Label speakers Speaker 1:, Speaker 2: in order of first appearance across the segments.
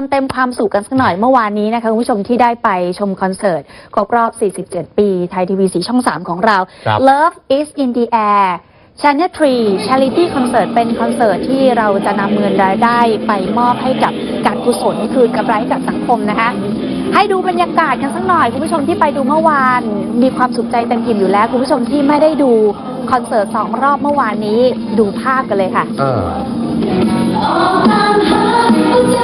Speaker 1: มเต็มความสุขกันสักหน่อยเมื่อวานนี้นะคะคุณผู้ชมที่ได้ไปชมคอนเสิร์ตครบรอบ 47 ปีไทยทีวีสีช่อง 3 ของเรา
Speaker 2: ครับ
Speaker 1: Love is in the air Channel 3 Charity Concert เป็นคอนเสิร์ตที่เราจะนำเงินรายได้ไปมอบให้กับการกุศลคืนกำไรให้กับสังคมนะคะ ให้ดูบรรยากาศกันสักหน่อย คุณผู้ชมที่ไปดูเมื่อวาน มีความสุขใจเต็มอิ่มอยู่แล้ว คุณผู้ชมที่ไม่ได้ดูคอนเสิร์ตสองรอบเมื่อวานนี้ดูภาพกันเลยค่ะ
Speaker 2: เออ
Speaker 3: ออกตามหาหัวใจ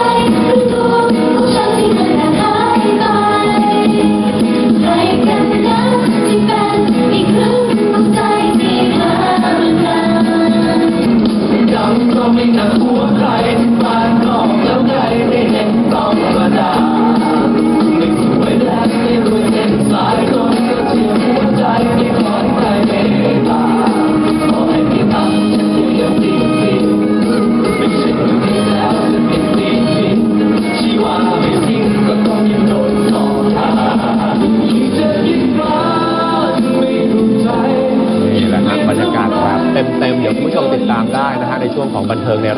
Speaker 4: ดังก็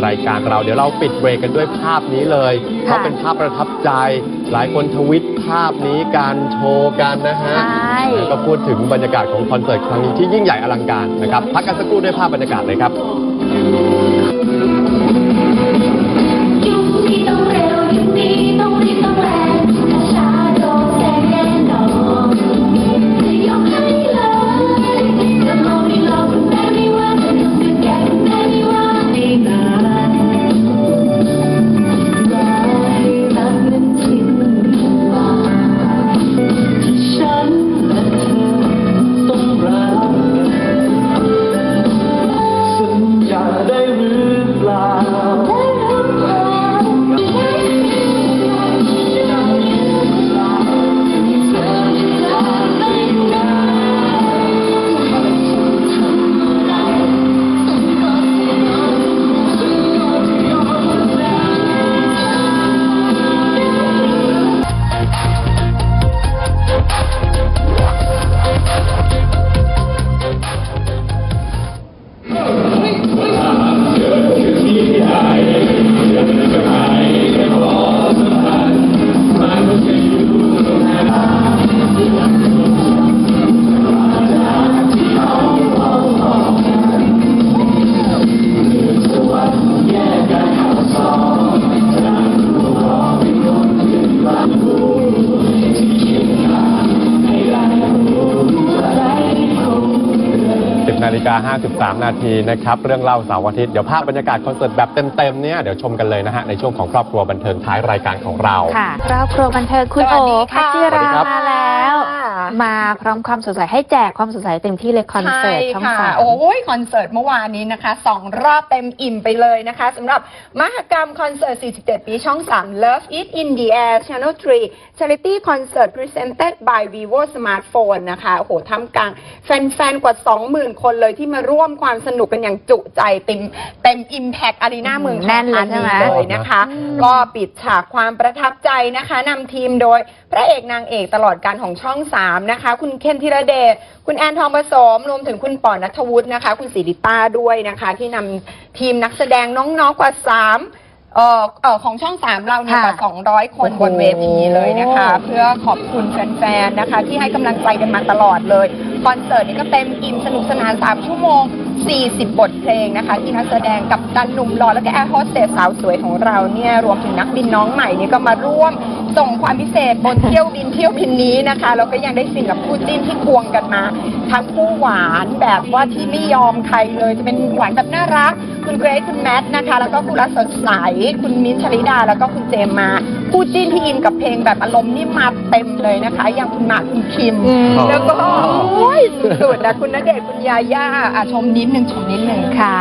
Speaker 4: รายการเราเดี๋
Speaker 2: ยวเราปิดเบรกกันด้วยภาพนี้เลยเพราะเป็นภาพประทับใจ หลายคนทวิตภาพนี้การโชว์กันนะฮะ
Speaker 1: ใช่
Speaker 2: แล้วก็พูดถึงบรรยากาศของคอนเสิร์ตครั้งนี้ที่ยิ่งใหญ่อลังการนะครับพักกันสักครู่ด้วยภาพบรรยากาศเลยครับ กา53 นาทีนะครับ เรื่องเล่าเสาร์อาทิตย์ เดี๋ยวภาพบรรยากาศคอนเสิร์ตแบบเต็มๆเนี่ยเดี๋ยวชมกันเลยนะฮะ ในช่วงของครอบครัวบันเทิงท้ายรายการของเรา
Speaker 1: ค่ะ ครอบครัวบันเทิงคุณ
Speaker 5: ส
Speaker 1: โอ
Speaker 5: วัสดี
Speaker 1: พั
Speaker 5: ค่ะ
Speaker 1: จิรา
Speaker 2: สวัสดีครับ
Speaker 1: มาแล้ว
Speaker 5: ค่ะ
Speaker 1: มาพร้อมความสดใสให้แจกความสดใสเต็มที่เลยคอนเสิร์ตช่อง
Speaker 5: ใค่ะ
Speaker 1: สาม
Speaker 5: โอ้ยคอนเสิร์ตเมื่อวานนี้นะคะสองรอบเต็มอิ่มไปเลยนะคะสำหรับมหกรรมคอนเสิร์ต 47 ปีช่อง 3 Love It in the Air Channel 3 Charity Concert Presented by Vivo Smartphone นะคะโอ้โหทำกลางแฟนๆ กว่า 20,000 คนเลยที่มาร่วมความสนุกกันอย่างจุใจเต็มเต็ม Impact Arena เมืองทอง
Speaker 1: แน่นเลยใช่ไหม
Speaker 5: เลยนะคะ ก็ปิดฉากความประทับใจนะคะนำทีมโดยพระเอกนางเอกตลอดการของช่อง 3นะคะ คุณเคนธีรเดชคุณแอนทองผสม รวมถึงคุณปอนัทวุฒินะคะ คุณศิริต้าด้วยนะคะ ที่นำทีมนักแสดงน้องๆกว่า 3 เอ่อเอ่อของช่อง 3 เราเนี่ยกว่า 200 คน
Speaker 1: โอ้โห
Speaker 5: บนเวทีเลยนะคะ เพื่อขอบคุณแฟนๆนะคะ ที่ให้กำลังใจกันมาตลอดเลย คอนเสิร์ตนี้ก็เต็มอิ่มสนุกสนาน 3 ชั่วโมง 40 บทเพลงนะคะ ที่นักแสดงกับดันหนุ่มหล่อแล้วก็แอร์โฮสเตสสาวสวยของเราเนี่ยรวมถึงนักบินน้องใหม่นี่ก็มาร่วมส่งความพิเศษบนเที่ยวบินเที่ยวบินนี้นะคะแล้วก็ยังได้สิ่งกับคู่จิ้นที่ควงกันมา ทั้งคู่หวานแบบว่าที่ไม่ยอมใครเลยจะเป็นหวานแบบน่ารัก คุณเกรซคุณแมทนะคะ แล้วก็คุณรักสดใส คุณมิ้นท์ชลิดา แล้วก็คุณเจมมาคู่จิ้นที่อินกับเพลงแบบอารมณ์นี่มาเต็มเลยนะคะ อย่างคุณหมากคุณคิม
Speaker 1: อืม
Speaker 5: แล้วก็โอ้ยสุดๆนะคุณณเดชน์คุณยาย่าอะชมนิดนึงชมนิดนึง
Speaker 1: ค่ะ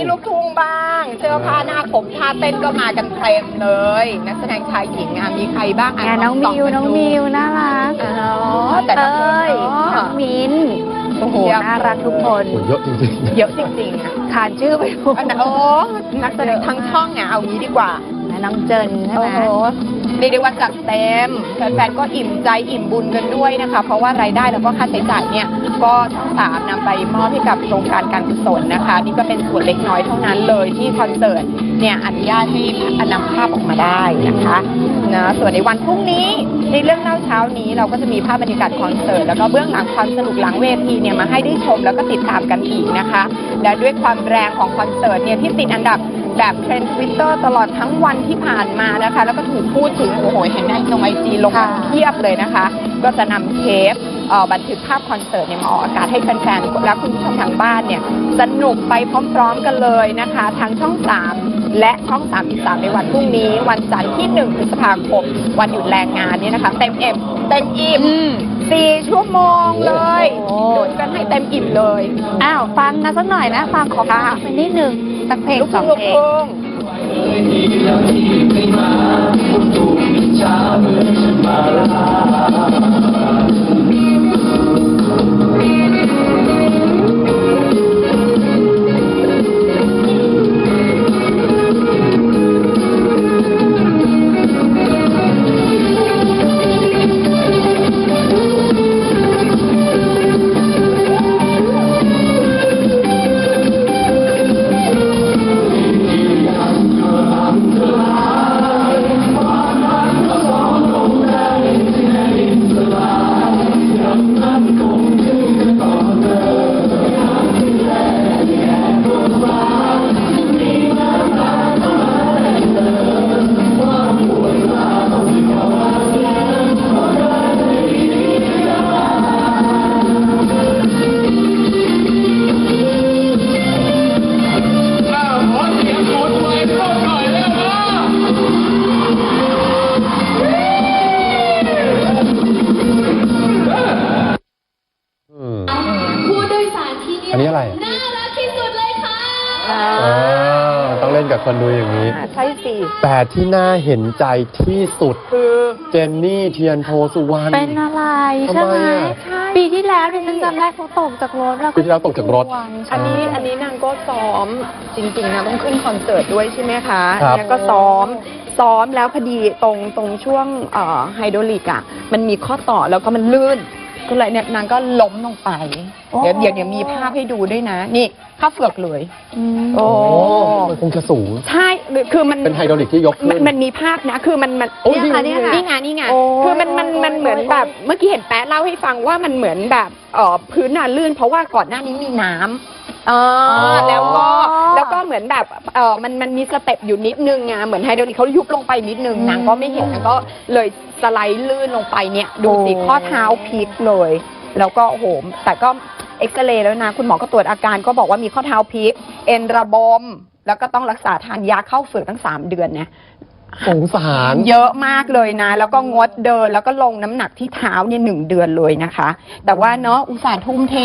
Speaker 4: นี้ลูกทุ่งบ้าง เสื้อผ้าหน้า
Speaker 3: ผมผ้าเต้
Speaker 5: นก็มากันเต็มเลย นักแสดงชายหญิงอะมีใครบ้างอ่
Speaker 1: นน้องมิว น้องมิว น่ารัก
Speaker 5: อ๋อแต่
Speaker 1: เต้ยมินโอ้โห น่ารักทุกคน
Speaker 2: เยอะจริงๆ
Speaker 5: เยอะจริงๆอะ
Speaker 1: ขานชื่อไปหมด
Speaker 5: โนักแสดงทั้งช่องเนี่ยเอางี้ดีกว่า
Speaker 1: น้องเจนใช่ไหม
Speaker 5: เรียกได้ว่าจัดเต็มแฟนๆก็อิ่มใจอิ่มบุญกันด้วยนะคะ เพราะว่ารายได้แล้วก็ค่าใช้จ่ายเนี่ยก็ช่องสามนำไปมอบให้กับโครงการการกุศลนะคะ นี่ก็เป็นส่วนเล็กน้อยเท่านั้นเลยที่คอนเสิร์ตเนี่ยอนุญาตให้นำภาพออกมาได้นะคะนะส่วนในวันพรุ่งนี้ในเรื่องเล่าเช้านี้เราก็จะมีภาพบรรยากาศคอนเสิร์ตแล้วก็เบื้องหลังความสนุกหลังเวทีเนี่ยมาให้ได้ชมแล้วก็ติดตามกันอีกนะคะ และด้วยความแรงของคอนเสิร์ตเนี่ยที่ติดอันดับ แบบเทรนด์ทวิตเตอร์ตลอดทั้งวันที่ผ่านมานะคะ แล้วก็ถูกพูดถึงโอ้โหเห็นในตรงไอจีลงมา
Speaker 1: ค่ะ
Speaker 5: เทียบเลยนะคะ ก็จะนำเทปเอ่อบันทึกภาพคอนเสิร์ตเนี่ยมาออกอากาศให้แฟนๆและคุณผู้ชมทางบ้านเนี่ยสนุกไปพร้อมๆกันเลยนะคะ ทางช่อง 3 และช่อง 3 อีก 3 ในวันพรุ่งนี้ วันจันทร์ที่ 1 พฤษภาคม วันหยุดแรงงานเนี่ยนะคะ เต็มเอ็มเต็มอิ่มสี่ชั่วโมงเลย
Speaker 1: โอ้
Speaker 5: ดูกันให้เต็มอิ่มเลย
Speaker 1: อ้าว ฟังนะสักหน่อยนะ ฟังขอฟัง
Speaker 5: ค่ะ
Speaker 1: ไปนิดนึง สักเพลง
Speaker 5: ลูก
Speaker 1: สอง
Speaker 5: ลูก
Speaker 1: เพลง
Speaker 5: ทุ่ง
Speaker 4: ดีแล้วที่ไค
Speaker 2: นดูอย่างนี้
Speaker 5: อ่าใช่สิ
Speaker 2: แต่ที่น่าเห็นใจที่สุด
Speaker 5: คือ
Speaker 2: เจนนี่เทียนโพสุวรรณ
Speaker 1: เป็นอะไร
Speaker 2: ทำ
Speaker 1: ใช่
Speaker 2: ไม
Speaker 1: ไหม
Speaker 2: อะ
Speaker 1: ปีที่แล้วดิฉันจำได้เขาตกจากรถแล้ว
Speaker 2: ปีที่แล้วตกจากรถ
Speaker 5: อันนี้อันนี้นางก็ซ้อมจริงๆนะต้องขึ้นคอนเสิร์ตด้วยใช่ไหมคะ
Speaker 2: ครับ
Speaker 5: เนี่ยก็ซ้อมซ้อมแล้วพอดีตรงตรงช่วงเอ่อไฮโดรลิกอะมันมีข้อต่อแล้วก็มันลื่นก็เลยเนี่ยนางก็ล้มลงไป
Speaker 1: โอ้
Speaker 5: เดี๋ยวเดี๋ยวเดี๋ยวมีภาพให้ดูด้วยนะ นี่ ข้าเฟือกเลย
Speaker 1: อืม
Speaker 5: โอ้
Speaker 2: โอ้มันคงจะสูง
Speaker 5: ใช่คือมัน
Speaker 2: เป็นไฮดรอลิกที่ยก
Speaker 5: มั
Speaker 2: ขึ้
Speaker 5: น
Speaker 2: น
Speaker 5: มันมีภาพนะ คือมันมัน
Speaker 2: โอ้ย
Speaker 5: เนี่ยค่ะ
Speaker 2: นี่
Speaker 5: เนี่ย
Speaker 2: ไง
Speaker 5: ค่ะนี่ไงนี่ไง
Speaker 1: โอ้ย
Speaker 5: คือมันมันมันเหมือนแบบเมื่อกี้เห็นแป๊ะเล่าให้ฟังว่ามันเหมือนแบบเอ่อพื้นน่ะลื่น เพราะว่าก่อนหน้านี้มีน้ำเออ
Speaker 2: อ
Speaker 5: แล้วก็แล้วก็เหมือนแบบเออมันมันมีสเต็ปอยู่นิดนึงไงเหมือนไฮโดรลิกเขายุบลงไปนิดนึง
Speaker 1: อืม
Speaker 5: นางก็ไม่เห็นนางก็เลยสไลด์ลื่นลงไปเนี่ย ดูสิ
Speaker 1: โอ้
Speaker 5: ข้อเท้าพลิกเลย แล้วก็โอ้โหแต่ก็ เอ็กซเรย์แล้วนะ คุณหมอก็ตรวจอาการก็บอกว่ามีข้อเท้าพลิกเอ็นระบม แล้วก็ต้องรักษาทานยาเข้าเฝือกตั้งสามเดือนนะ
Speaker 2: สงสาร
Speaker 5: เยอะมากเลยนะ แล้วก็งดเดินแล้วก็ลงน้ำหนักที่เท้าเนี่ยหนึ่งเดือนเลยนะคะ แต่ว่าเนาะอุตส่าห์ทุ่มเท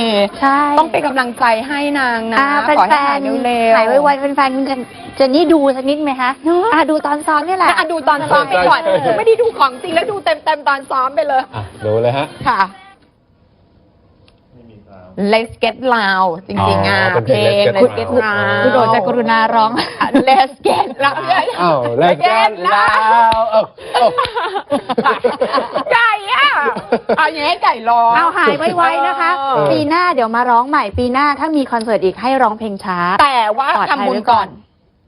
Speaker 1: ใช่
Speaker 5: ต้องเป็นกำลังใจให้นางนะ
Speaker 1: อ่า
Speaker 5: ขอให้
Speaker 1: แฟ
Speaker 5: หาย
Speaker 1: น
Speaker 5: เร็ว
Speaker 1: ๆ
Speaker 5: ๆ
Speaker 1: หายไวๆแฟนๆคุณจะจะนี่ดูสักนิดไหมคะอะดูตอนซ้อมนี่แหละ
Speaker 5: อะดูตอนซ้อมไปก่อน
Speaker 2: ใช่ใช่
Speaker 5: ไม่ได้ดูของจริงแล้วดูเต็มๆตอนซ้อมไปเลย
Speaker 2: อะดูเลยฮะ
Speaker 5: ค่ะ Let's Get Loud จริงๆอะ
Speaker 2: อ๋อเป็น
Speaker 5: เพ
Speaker 2: เพ
Speaker 5: ล
Speaker 2: ลง
Speaker 5: ง
Speaker 2: Let's
Speaker 5: Let's
Speaker 2: Get
Speaker 5: Get
Speaker 2: Loud
Speaker 5: Loud
Speaker 1: คุณโดดจะกรุณาร้อง
Speaker 5: Let's Get Loud
Speaker 2: อ้าวแลกกันแล้วเอ้าเอ้า
Speaker 5: ไก่อะเอาอย่างให้ไก่ร้อง
Speaker 1: เอาหายไวๆนะคะ
Speaker 5: เออ
Speaker 1: ปีหน้าเดี๋ยวมาร้องใหม่ปีหน้าถ้ามีคอนเสิร์ตอีกให้ร้องเพลงช้า
Speaker 5: แต่ว่า
Speaker 1: ปลอดภัย
Speaker 5: ทำบุญ
Speaker 1: ไว้
Speaker 5: ก่อน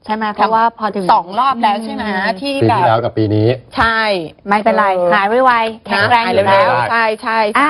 Speaker 1: ใช่ไหมเพราะว่าพอถึง
Speaker 5: สองรอบแล้วใช่ไหม
Speaker 1: อืม
Speaker 5: ที่
Speaker 2: ปี
Speaker 5: แบ
Speaker 2: ที่แล้ว
Speaker 5: บ
Speaker 2: กับปีนี้
Speaker 5: ใช่
Speaker 1: ไม่เป็นไร
Speaker 5: เออ
Speaker 1: หายไวๆแข็งแรงอยู่
Speaker 5: หาย
Speaker 1: แล้ว
Speaker 5: เร็วๆ ใช่ใช่
Speaker 1: อะ